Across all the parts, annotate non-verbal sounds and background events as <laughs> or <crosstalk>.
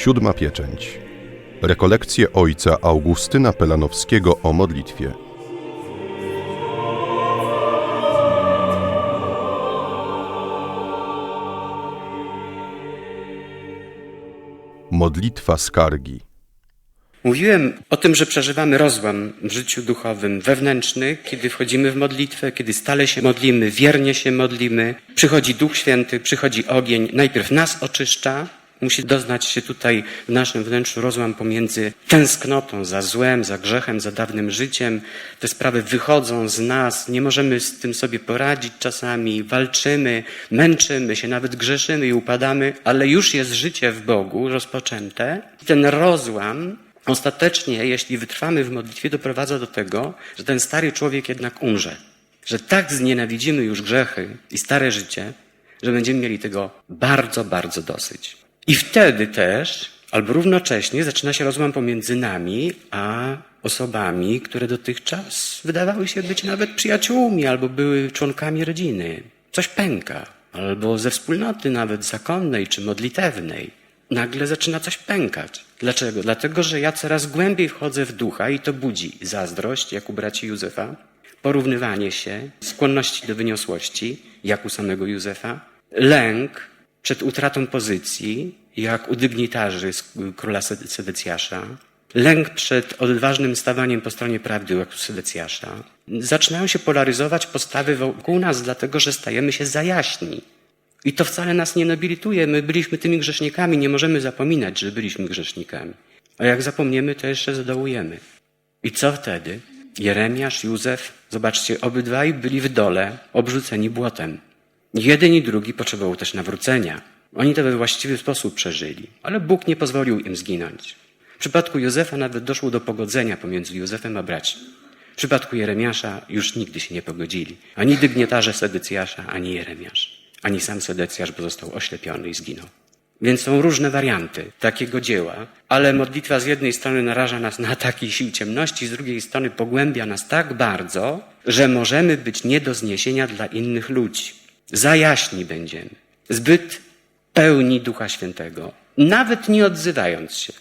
Siódma pieczęć. Rekolekcje ojca Augustyna Pelanowskiego o modlitwie. Modlitwa skargi. Mówiłem o tym, że przeżywamy rozłam w życiu duchowym wewnętrzny, kiedy wchodzimy w modlitwę, kiedy stale się modlimy, wiernie się modlimy. Przychodzi Duch Święty, przychodzi ogień, najpierw nas oczyszcza. Musi doznać się tutaj w naszym wnętrzu rozłam pomiędzy tęsknotą za złem, za grzechem, za dawnym życiem. Te sprawy wychodzą z nas, nie możemy z tym sobie poradzić czasami, walczymy, męczymy się, nawet grzeszymy i upadamy, ale już jest życie w Bogu rozpoczęte. Ten rozłam ostatecznie, jeśli wytrwamy w modlitwie, doprowadza do tego, że ten stary człowiek jednak umrze. Że tak znienawidzimy już grzechy i stare życie, że będziemy mieli tego bardzo, bardzo dosyć. I wtedy też, albo równocześnie, zaczyna się rozłam pomiędzy nami a osobami, które dotychczas wydawały się być nawet przyjaciółmi albo były członkami rodziny. Coś pęka, albo ze wspólnoty nawet zakonnej czy modlitewnej. Nagle zaczyna coś pękać. Dlaczego? Dlatego, że ja coraz głębiej wchodzę w ducha i to budzi zazdrość, jak u braci Józefa, porównywanie się, skłonności do wyniosłości, jak u samego Józefa, lęk przed utratą pozycji, jak u dygnitarzy króla Sede- Sedecjasza, lęk przed odważnym stawaniem po stronie prawdy, jak u Sedecjasza. Zaczynają się polaryzować postawy wokół nas, dlatego że stajemy się zajaśni. I to wcale nas nie nobilituje. My byliśmy tymi grzesznikami, nie możemy zapominać, że byliśmy grzesznikami. A jak zapomniemy, to jeszcze zadołujemy. I co wtedy? Jeremiasz, Józef, zobaczcie, obydwaj byli w dole, obrzuceni błotem. Jeden i drugi potrzebował też nawrócenia. Oni to we właściwy sposób przeżyli, ale Bóg nie pozwolił im zginąć. W przypadku Józefa nawet doszło do pogodzenia pomiędzy Józefem a braćmi. W przypadku Jeremiasza już nigdy się nie pogodzili. Ani dygnitarze Sedycjasza, ani Jeremiasz. Ani sam Sedecjasz, bo został oślepiony i zginął. Więc są różne warianty takiego dzieła, ale modlitwa z jednej strony naraża nas na ataki sił ciemności, z drugiej strony pogłębia nas tak bardzo, że możemy być nie do zniesienia dla innych ludzi. Zajaśni będziemy. Zbyt pełni Ducha Świętego, nawet nie odzywając się.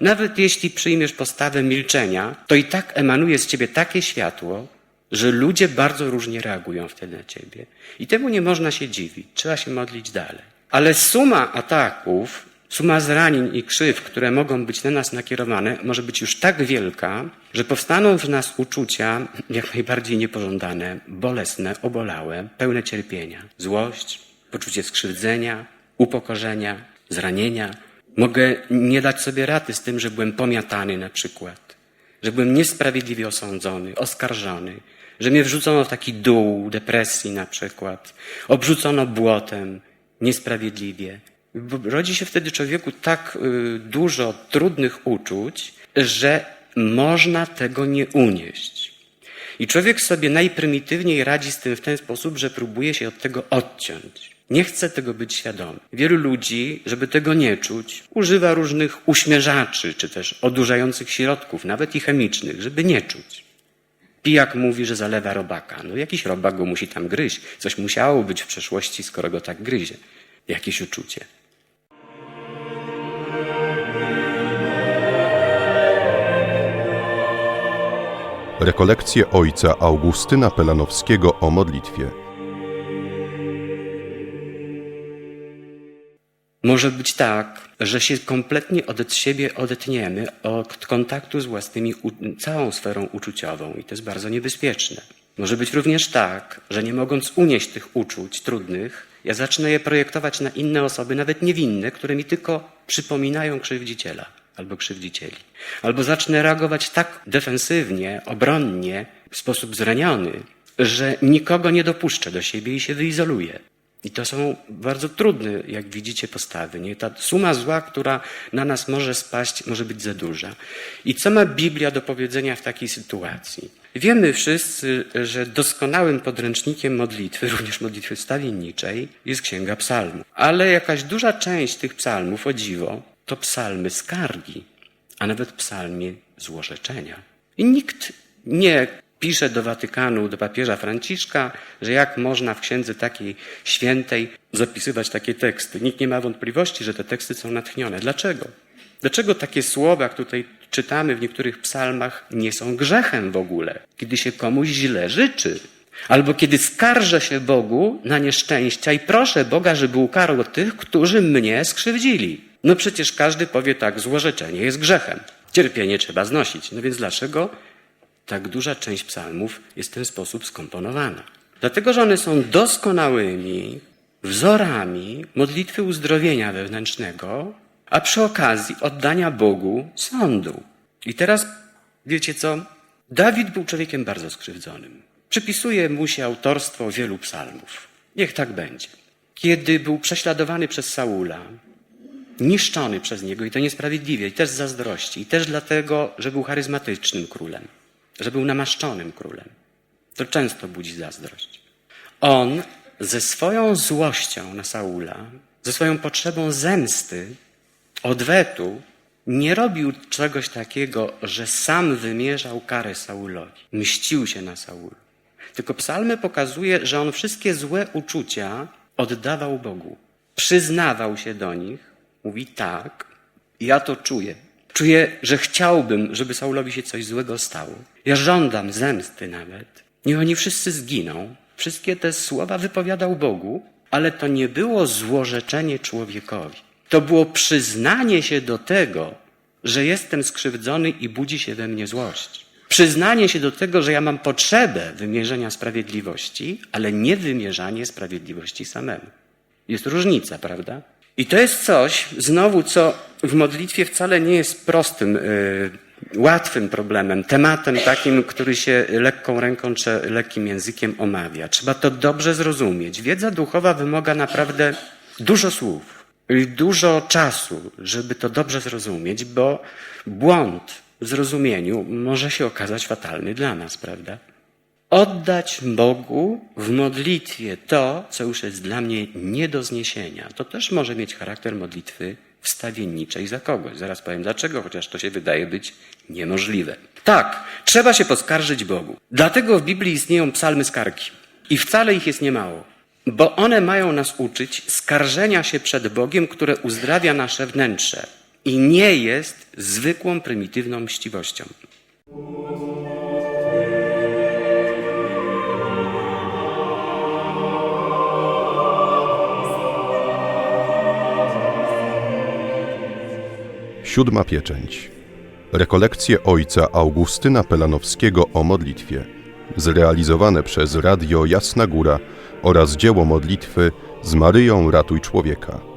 Nawet jeśli przyjmiesz postawę milczenia, to i tak emanuje z ciebie takie światło, że ludzie bardzo różnie reagują wtedy na ciebie. I temu nie można się dziwić. Trzeba się modlić dalej. Ale suma ataków, suma zranień i krzyw, które mogą być na nas nakierowane, może być już tak wielka, że powstaną w nas uczucia jak najbardziej niepożądane, bolesne, obolałe, pełne cierpienia, złość, poczucie skrzywdzenia, upokorzenia, zranienia. Mogę nie dać sobie rady z tym, że byłem pomiatany na przykład, że byłem niesprawiedliwie osądzony, oskarżony, że mnie wrzucono w taki dół depresji na przykład, obrzucono błotem niesprawiedliwie. Rodzi się wtedy człowieku tak y, dużo trudnych uczuć, że można tego nie unieść. I człowiek sobie najprymitywniej radzi z tym w ten sposób, że próbuje się od tego odciąć. Nie chce tego być świadomy. Wielu ludzi, żeby tego nie czuć, używa różnych uśmierzaczy, czy też odurzających środków, nawet i chemicznych, żeby nie czuć. Pijak mówi, że zalewa robaka. No jakiś robak go musi tam gryźć. Coś musiało być w przeszłości, skoro go tak gryzie. Jakieś uczucie. Rekolekcje ojca Augustyna Pelanowskiego o modlitwie. Może być tak, że się kompletnie od siebie odetniemy od kontaktu z własnymi, całą sferą uczuciową i to jest bardzo niebezpieczne. Może być również tak, że nie mogąc unieść tych uczuć trudnych, ja zacznę je projektować na inne osoby, nawet niewinne, które mi tylko przypominają krzywdziciela albo krzywdzicieli. Albo zacznę reagować tak defensywnie, obronnie, w sposób zraniony, że nikogo nie dopuszczę do siebie i się wyizoluję. I to są bardzo trudne, jak widzicie, postawy. Nie? Ta suma zła, która na nas może spaść, może być za duża. I co ma Biblia do powiedzenia w takiej sytuacji? Wiemy wszyscy, że doskonałym podręcznikiem modlitwy, <laughs> również modlitwy wstawienniczej, jest Księga Psalmów. Ale jakaś duża część tych psalmów, o dziwo, to psalmy skargi, a nawet psalmy złorzeczenia. I nikt Nie pisze do Watykanu, do papieża Franciszka, że jak można w księdze takiej świętej zapisywać takie teksty. Nikt nie ma wątpliwości, że te teksty są natchnione. Dlaczego? Dlaczego takie słowa, jak tutaj czytamy w niektórych psalmach, nie są grzechem w ogóle? Kiedy się komuś źle życzy, albo kiedy skarżę się Bogu na nieszczęścia i proszę Boga, żeby ukarał tych, którzy mnie skrzywdzili. No przecież każdy powie tak, złorzeczenie jest grzechem. Cierpienie trzeba znosić. No więc dlaczego tak duża część psalmów jest w ten sposób skomponowana? Dlatego, że one są doskonałymi wzorami modlitwy uzdrowienia wewnętrznego, a przy okazji oddania Bogu sądu. I teraz wiecie co? Dawid był człowiekiem bardzo skrzywdzonym. Przypisuje mu się autorstwo wielu psalmów. Niech tak będzie. Kiedy był prześladowany przez Saula, niszczony przez niego i to niesprawiedliwie, i też z zazdrości, i też dlatego, że był charyzmatycznym królem, że był namaszczonym królem. To często budzi zazdrość. On ze swoją złością na Saula, ze swoją potrzebą zemsty, odwetu, nie robił czegoś takiego, że sam wymierzał karę Saulowi, mścił się na Saulu. Tylko psalmy pokazuje, że on wszystkie złe uczucia oddawał Bogu. Przyznawał się do nich, mówi tak, ja to czuję. Czuję, że chciałbym, żeby Saulowi się coś złego stało. Ja żądam zemsty nawet. Niech oni wszyscy zginą. Wszystkie te słowa wypowiadał Bogu, ale to nie było złorzeczenie człowiekowi. To było przyznanie się do tego, że jestem skrzywdzony i budzi się we mnie złość. Przyznanie się do tego, że ja mam potrzebę wymierzenia sprawiedliwości, ale nie wymierzanie sprawiedliwości samemu. Jest różnica, prawda? I to jest coś, znowu, co w modlitwie wcale nie jest prostym, yy, łatwym problemem, tematem takim, który się lekką ręką czy lekkim językiem omawia. Trzeba to dobrze zrozumieć. Wiedza duchowa wymaga naprawdę dużo słów dużo czasu, żeby to dobrze zrozumieć, bo błąd w zrozumieniu może się okazać fatalny dla nas, prawda? Oddać Bogu w modlitwie to, co już jest dla mnie nie do zniesienia. To też może mieć charakter modlitwy wstawienniczej za kogoś. Zaraz powiem dlaczego, chociaż to się wydaje być niemożliwe. Tak, trzeba się poskarżyć Bogu. Dlatego w Biblii istnieją psalmy skargi. I wcale ich jest niemało. Bo one mają nas uczyć skarżenia się przed Bogiem, które uzdrawia nasze wnętrze i nie jest zwykłą, prymitywną mściwością. Siódma pieczęć. Rekolekcje ojca Augustyna Pelanowskiego o modlitwie. Zrealizowane przez Radio Jasna Góra oraz dzieło modlitwy z Maryją Ratuj Człowieka.